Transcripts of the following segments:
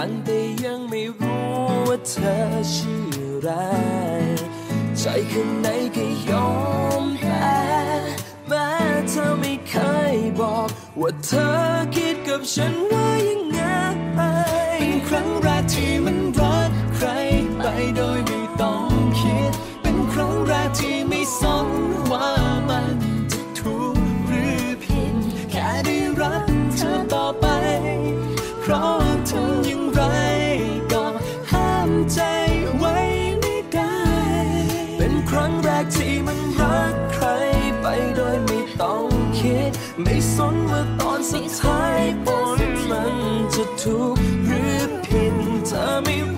ตั้งแต่ยังไม่รู้ว่าเธอชื่ออะไร ใจข้างในก็ยอมแพ้แม้เธอไม่เคยบอก ว่าเธอคิดกับฉันว่ายัง รั้งแรกที่มันรักใครไปโดยไม่ต้องคิด ไม่สนว่าตอนสุดท้ายผลมันจะถูกหรือผิดเธอไม่รู้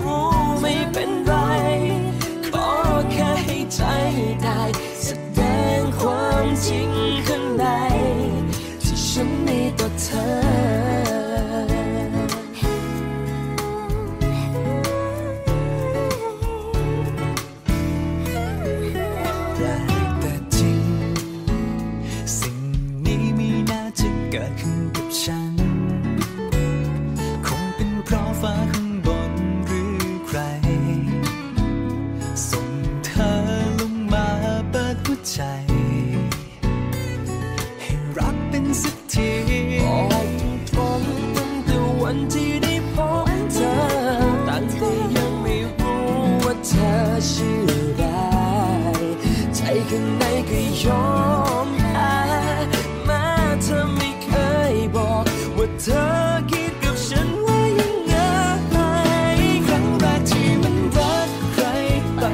ไม่ ฟ้าข้างบนหรือใคร ส่งเธอลงมาปิดหัใจ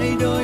I don't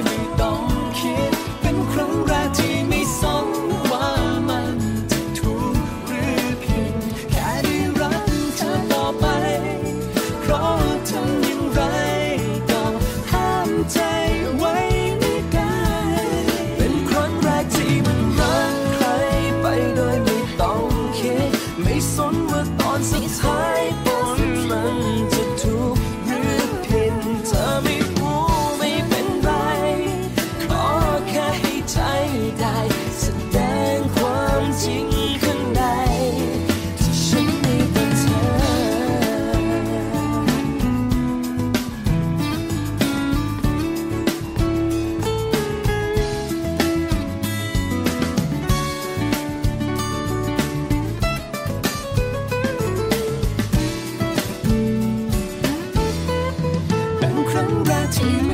to you.